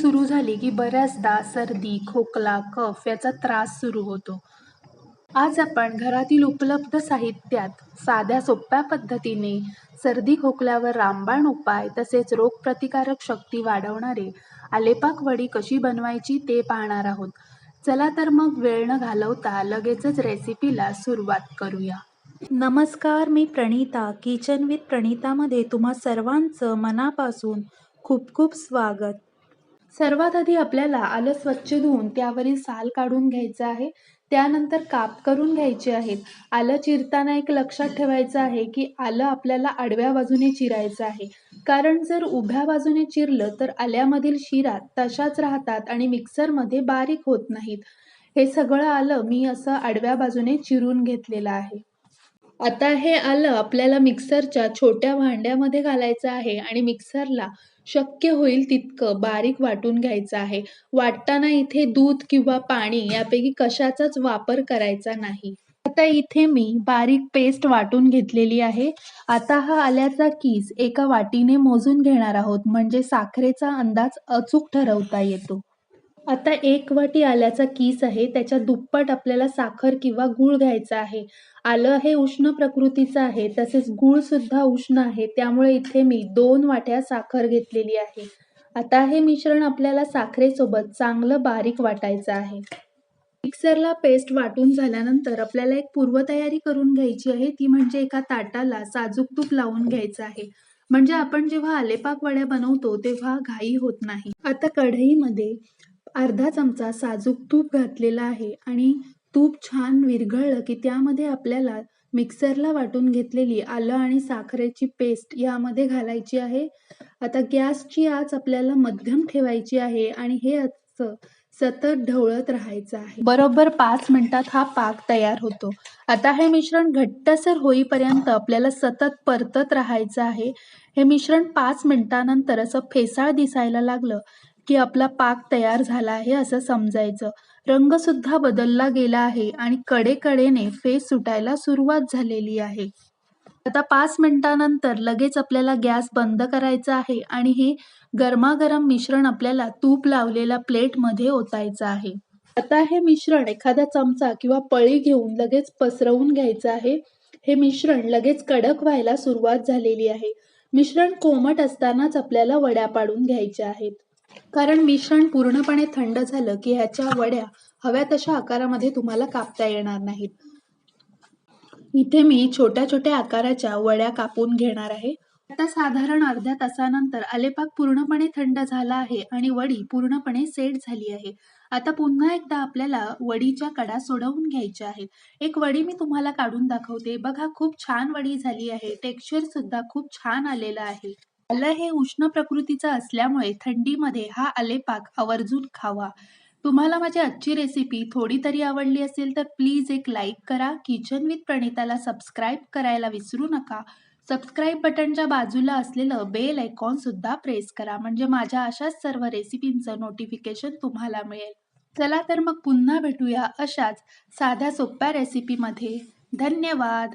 सुरू झाली की बऱ्याचदा सर्दी, खोकला, कफ याचा त्रास सुरू होतो. आज आपण घरातील उपलब्ध साहित्यात साध्या सोप्या पद्धतीने सर्दी खोकल्यावर रामबाण उपाय तसेच रोगप्रतिकारक शक्ती वाढवणारे आलेपाक वडी कशी बनवायची ते पाहणार आहोत. चला तर मग वेळ न घालवता लगेचच रेसिपीला सुरुवात करूया. नमस्कार मी प्रणिता किचन विथ प्रणितामध्ये तुम्हा सर्वांचं मनापासून खूप खूप स्वागत. सर्वात आधी आपल्याला आलं स्वच्छ धुवून त्यावरील साल काढून घ्यायचं आहे. त्यानंतर काप करून घ्यायचे आहेत. आलं चिरताना एक लक्षात ठेवायचं आहे की आलं आपल्याला आडव्या बाजूने चिरायचं आहे. कारण जर उभ्या बाजूने चिरलं तर आल्यामधील शिरा तशाच राहतात आणि मिक्सरमध्ये बारीक होत नाहीत. हे सगळं आलं मी असं आडव्या बाजूने चिरून घेतलेलं आहे. आता हे आलं आपल्याला मिक्सरच्या छोट्या भांड्यामध्ये घालायचं आहे आणि मिक्सरला शक्य होईल तितकं बारीक वाटून घ्यायचं आहे. वाटताना इथे दूध किंवा पाणी यापैकी कशाचाच वापर करायचा नाही. आता इथे मी बारीक पेस्ट वाटून घेतलेली आहे. आता हा आल्याचा कीस एका वाटीने मोजून घेणार आहोत म्हणजे साखरेचा अंदाज अचूक ठरवता येतो. आता एक वाटी आल्याचा कीस आहे त्याच्या दुप्पट आपल्याला साखर किंवा गूळ घ्यायचा आहे. आलं हे उष्ण प्रकृतीचं आहे तसेच गूळ सुद्धा उष्ण आहे त्यामुळे इथे मी दोन वाट्या साखर घेतलेली आहे. आता हे मिश्रण आपल्याला साखरेसोबत चांगलं बारीक वाटायचं आहे. मिक्सरला पेस्ट वाटून झाल्यानंतर आपल्याला एक पूर्वतयारी करून घ्यायची आहे ती म्हणजे एका ताटाला साजूक तूप लावून घ्यायचं आहे. म्हणजे आपण जेव्हा आलेपाक वड्या बनवतो तेव्हा घाई होत नाही. आता कढईमध्ये अर्धा चमचा साजूक तूप घातलेला आहे आणि तूप छान विरघळलं की त्यामध्ये आपल्याला मिक्सरला वाटून घेतलेली आलं आणि साखरेची पेस्ट यामध्ये घालायची आहे. आता गॅसची आच आपल्याला मध्यम ठेवायची आहे आणि हे असं सतत ढवळत राहायचं आहे. बरोबर पाच मिनिटात हा पाक तयार होतो. आता हे मिश्रण घट्टसर होईपर्यंत आपल्याला सतत परतत राहायचं आहे. हे मिश्रण पाच मिनिटानंतर असं फेसाळ दिसायला लागलं की आपला पाक तयार झाला आहे असं समजायचं. रंग सुद्धा बदलला गेला आहे आणि कडेकडेने फेस सुटायला सुरुवात झालेली आहे. आता पाच मिनिटानंतर लगेच आपल्याला गॅस बंद करायचा आहे आणि हे गरमागरम मिश्रण आपल्याला तूप लावलेल्या प्लेटमध्ये ओतायचं आहे. आता हे मिश्रण एखादा चमचा किंवा पळी घेऊन लगेच पसरवून घ्यायचं आहे. हे मिश्रण लगेच कडक व्हायला सुरुवात झालेली आहे. मिश्रण कोमट असतानाच आपल्याला वड्या पाडून घ्यायच्या आहेत. कारण मिश्रण पूर्णपणे थंड झालं की ह्याच्या वड्या हव्या तशा आकारामध्ये तुम्हाला कापता येणार नाहीत. इथे मी छोट्या छोट्या आकाराच्या वड्या कापून घेणार आहे. आता साधारण अर्ध्या तासानंतर आलेपाक पूर्णपणे थंड झाला आहे आणि वडी पूर्णपणे सेट झाली आहे. आता पुन्हा एकदा आपल्याला वडीच्या कडा सोडवून घ्यायच्या आहेत. एक वडी मी तुम्हाला काढून दाखवते. बघा खूप छान वडी झाली आहे. टेक्स्चर सुद्धा खूप छान आलेलं आहे. आलं हे उष्ण प्रकृतीचं असल्यामुळे थंडीमध्ये हा आलेपाक आवर्जून खावा. तुम्हाला माझी आजची रेसिपी थोडी तरी आवडली असेल तर प्लीज एक लाईक करा. किचन विथ प्रणिताला सबस्क्राईब करायला विसरू नका. सबस्क्राईब बटनच्या बाजूला असलेलं बेल आयकॉन सुद्धा प्रेस करा म्हणजे माझ्या अशाच सर्व रेसिपींचं नोटिफिकेशन तुम्हाला मिळेल. चला तर मग पुन्हा भेटूया अशाच साध्या सोप्या रेसिपीमध्ये. धन्यवाद.